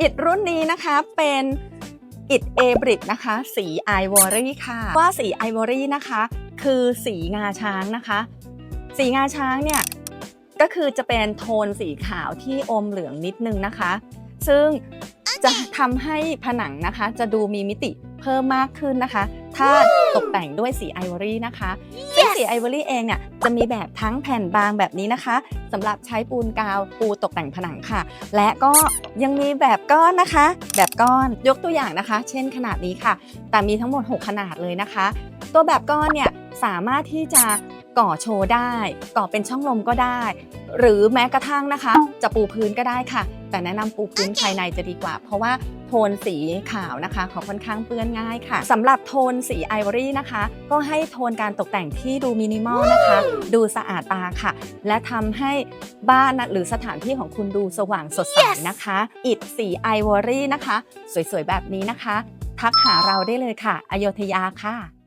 อิฐรุ่นนี้นะคะเป็นอิฐเอบริกนะคะ สีไอวอรี่ค่ะ ว่าสีไอวอรี่นะคะ คือสีงาช้างนะคะ สีงาช้างเนี่ยก็คือจะเป็นโทนสีขาวที่อมเหลืองนิดนึงนะคะ ซึ่งจะทำให้ผนังนะคะ จะดูมีมิติเพิ่มมากขึ้นนะคะ ถ้า ตกแต่งด้วยสีไอวอรี่นะคะซึ่งสีไอวอรี่เองเนี่ยจะมีแบบทั้งแผ่นบางแบบนี้นะคะสำหรับใช้ปูนกาวปูตกแต่งผนังค่ะ และก็ยังมีแบบก้อนนะคะ แบบก้อนยกตัวอย่างนะคะ เช่นขนาดนี้ค่ะ แต่มีทั้งหมด 6 ขนาดเลยนะคะ ตัวแบบก้อนเนี่ยสามารถที่จะก่อโชว์ได้ ก่อเป็นช่องลมก็ได้ หรือแม้กระทั่งนะคะ จะปูพื้นก็ได้ค่ะ แต่แนะนำปูพื้นภายในจะดีกว่า เพราะว่าโทนสีขาวนะคะเขาค่อนข้างเปื้อนง่ายค่ะสำหรับโทนสีไอวอรี่นะคะ ก็ให้โทนการตกแต่งที่ดูมินิมอลนะคะ ดูสะอาดตาค่ะ และทำให้บ้านนะหรือสถานที่ของคุณดูสว่างสดใสนะคะ อิฐสีไอวอรี่นะคะ สวยๆ แบบนี้นะคะ ทักหาเราได้เลยค่ะ อโยธยาค่ะ